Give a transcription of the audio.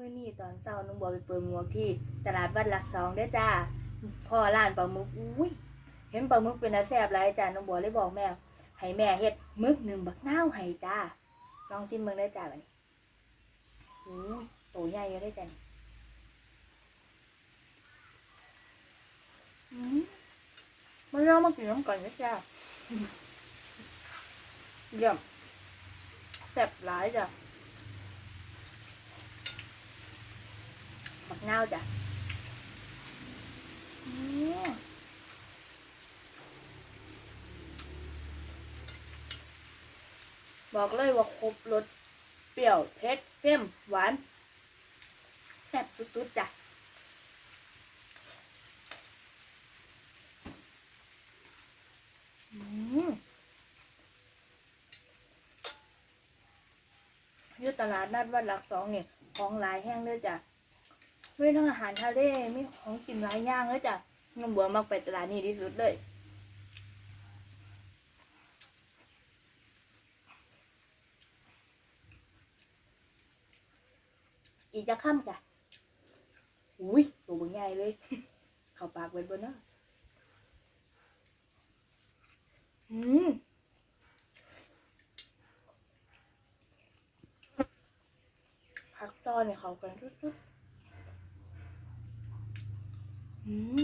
มื้อนี้ตอนเช้าน้องบัวไปเปิดหมวกที่ตลาดวัดหลักสองเด้จ้าพ่อร้านปลาหมึกอุ้ยเห็นปลาหมึกเป็นอาแซ่บหลายจ้าน้องบัวเลยบอกแม่ให้แม่เฮ็ดหมึกหนึ่งบักนาวให้จ้าลองชิมเบิ่งได้จ้าบัดนี้อุ้โตใหญ่อยู่ได้จ้าอืมมันเรามากินน้ำก่อนนะจ้าเยี่ยมแซ่บหลายจ้ะ บัก นาวจ้ะอืมบอกเลยว่าครบรสเปรี้ยวเผ็ดเค็มหวานแซ่บตุ๊ดๆจ้ะอืมอยู่ตลาดนัดวัดหลักสองเนี่ยของหลายแห้งเลยจ้ะ มีทั้งอาหารทะเลมีของกินหลายอย่างเลยจ้ะน้องบัวมักไปตลาดนี้ที่สุดเลยอีจะค่ำจ้ะอุ้ยตัวใหญ่เลย เข้าปากเบิดบนเนาะอืมผักจอเนี่ยเขากันสุดๆ อืม